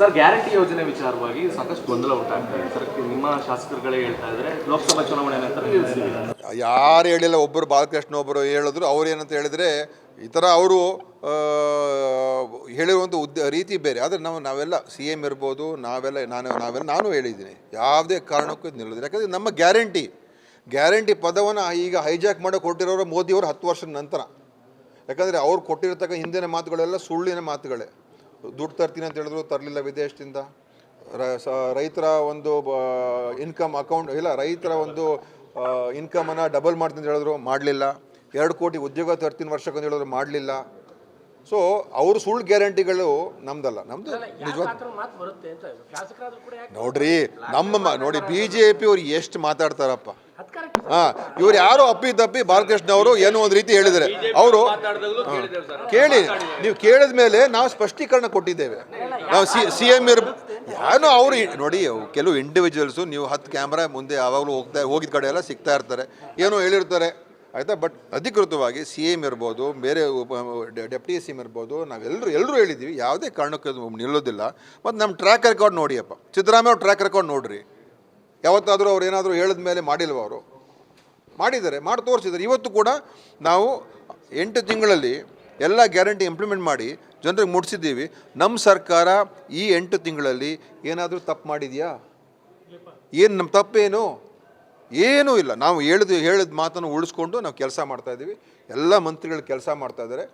Sir, guarantee ಯೋಜನೆ ವಿಚಾರವಾಗಿ ಸಾಕಷ್ಟು ಗೊಂದಲ ಉಂಟಾಗ್ತಾ ಸರ್, ನಿಮ್ಮ ಶಾಸಕರುಗಳೇ ಹೇಳ್ತಾ ಇದ್ರೆ ಲೋಕಸಭಾ ಚುನಾವಣೆ ನಂತರ ಯಾರು ಹೇಳಿಲ್ಲ ಒಬ್ಬರು ಬಾಲಕೃಷ್ಣ ಒಬ್ಬರು ಹೇಳಿದ್ರು. ಅವ್ರು ಏನಂತ ಹೇಳಿದ್ರೆ, ಈ ಥರ ಅವರು ಹೇಳಿರುವಂಥ ಉದ್ದ, ರೀತಿ ಬೇರೆ. ಆದರೆ ನಾವು, ನಾವೆಲ್ಲ ಸಿ ಎಂ ಇರ್ಬೋದು, ನಾವೆಲ್ಲ, ನಾನು ನಾವೆಲ್ಲ, ನಾನು ಹೇಳಿದ್ದೀನಿ. ಯಾವುದೇ ಕಾರಣಕ್ಕೂ ಇದು ನಿಲ್ಲೋದಿಲ್ಲ. ಯಾಕಂದರೆ ನಮ್ಮ ಗ್ಯಾರಂಟಿ. ಗ್ಯಾರಂಟಿ ಪದವನ್ನು ಈಗ ಹೈಜಾಕ್ ಮಾಡೋಕೆ ಕೊಟ್ಟಿರೋರು ಮೋದಿಯವರು ಹತ್ತು ವರ್ಷದ ನಂತರ. ಯಾಕಂದರೆ ಅವ್ರು ಕೊಟ್ಟಿರತಕ್ಕ ಹಿಂದಿನ ಮಾತುಗಳೆಲ್ಲ ಸುಳ್ಳಿನ ಮಾತುಗಳೇ. ದುಡ್ಡು ತರ್ತೀನಿ ಅಂತ ಹೇಳಿದ್ರು ತರಲಿಲ್ಲ ವಿದೇಶದಿಂದ. ರೈತರ ಒಂದು ಇನ್ಕಮ್ ಅಕೌಂಟ್ ಇಲ್ಲ ರೈತರ ಒಂದು ಇನ್ಕಮನ್ನು ಡಬಲ್ ಮಾಡ್ತೀನಿ ಅಂತ ಹೇಳಿದ್ರು ಮಾಡಲಿಲ್ಲ. ಎರಡು ಕೋಟಿ ಉದ್ಯೋಗ ತರ್ತೀನಿ ವರ್ಷಕ್ಕೆ ಅಂತ ಹೇಳಿದ್ರು ಮಾಡಲಿಲ್ಲ. ಸೊ ಅವ್ರ ಸುಳ್ಳು ಗ್ಯಾರಂಟಿಗಳು ನಮ್ದಲ್ಲ. ನಮ್ದು ನಿಜವಾದ ನೋಡ್ರಿ ನಮ್ಮ ನೋಡಿ ಬಿ ಜೆ ಪಿ ಅವ್ರು ಎಷ್ಟು ಮಾತಾಡ್ತಾರಪ್ಪ. ಇವ್ರು ಯಾರು ಅಪ್ಪಿ ತಪ್ಪಿ ಬಾಲಕೃಷ್ಣ ಅವರು ಏನೋ ಒಂದು ರೀತಿ ಹೇಳಿದ್ದಾರೆ. ಅವರು ಕೇಳಿ ನೀವು ಕೇಳಿದ ಮೇಲೆ ನಾವು ಸ್ಪಷ್ಟೀಕರಣ ಕೊಟ್ಟಿದ್ದೇವೆ. ನಾವು ಸಿ ಸಿ ಎಂ ಇರ್ ಯಾರೋ ಅವರು ನೋಡಿ ಕೆಲವು ಇಂಡಿವಿಜುವಲ್ಸು ನೀವು ಹತ್ತು ಕ್ಯಾಮ್ರಾ ಮುಂದೆ ಯಾವಾಗಲೂ ಹೋಗ್ತಾ ಹೋಗಿದ ಕಡೆ ಎಲ್ಲ ಸಿಗ್ತಾ ಇರ್ತಾರೆ. ಏನೋ ಹೇಳಿರ್ತಾರೆ ಆಯಿತಾ? ಬಟ್ ಅಧಿಕೃತವಾಗಿ ಸಿ ಎಂ ಇರ್ಬೋದು ಬೇರೆ ಡೆಪ್ಟಿ ಸಿ ಎಂ ಇರ್ಬೋದು ನಾವೆಲ್ಲರೂ ಎಲ್ಲರೂ ಹೇಳಿದ್ದೀವಿ ಯಾವುದೇ ಕಾರಣಕ್ಕೆ ನಿಲ್ಲೋದಿಲ್ಲ. ಮತ್ತು ನಮ್ಮ ಟ್ರ್ಯಾಕ್ ರೆಕಾರ್ಡ್ ನೋಡಿಯಪ್ಪ ಸಿದ್ದರಾಮಯ್ಯ ಅವ್ರ ಟ್ರ್ಯಾಕ್ ರೆಕಾರ್ಡ್ ನೋಡ್ರಿ. ಯಾವತ್ತಾದರೂ ಅವ್ರು ಏನಾದರೂ ಹೇಳಿದ ಮೇಲೆ ಮಾಡಿಲ್ವ ಅವರು? ಮಾಡಿದ್ದಾರೆ, ಮಾಡಿ ತೋರಿಸಿದ್ದಾರೆ. ಇವತ್ತು ಕೂಡ ನಾವು ಎಂಟು ತಿಂಗಳಲ್ಲಿ ಎಲ್ಲ ಗ್ಯಾರಂಟಿ ಇಂಪ್ಲಿಮೆಂಟ್ ಮಾಡಿ ಜನರಿಗೆ ಮುಟ್ಸಿದ್ದೀವಿ. ನಮ್ಮ ಸರ್ಕಾರ ಈ ಎಂಟು ತಿಂಗಳಲ್ಲಿ ಏನಾದರೂ ತಪ್ಪು ಮಾಡಿದೆಯಾ? ಏನು ನಮ್ಮ ತಪ್ಪೇನು? ಏನೂ ಇಲ್ಲ. ನಾವು ಹೇಳಿದ ಹೇಳಿದ ಮಾತನ್ನು ಉಳಿಸ್ಕೊಂಡು ನಾವು ಕೆಲಸ ಮಾಡ್ತಾಯಿದ್ದೀವಿ ಎಲ್ಲ ಮಂತ್ರಿಗಳು ಕೆಲಸ ಮಾಡ್ತಾ ಇದ್ದಾರೆ.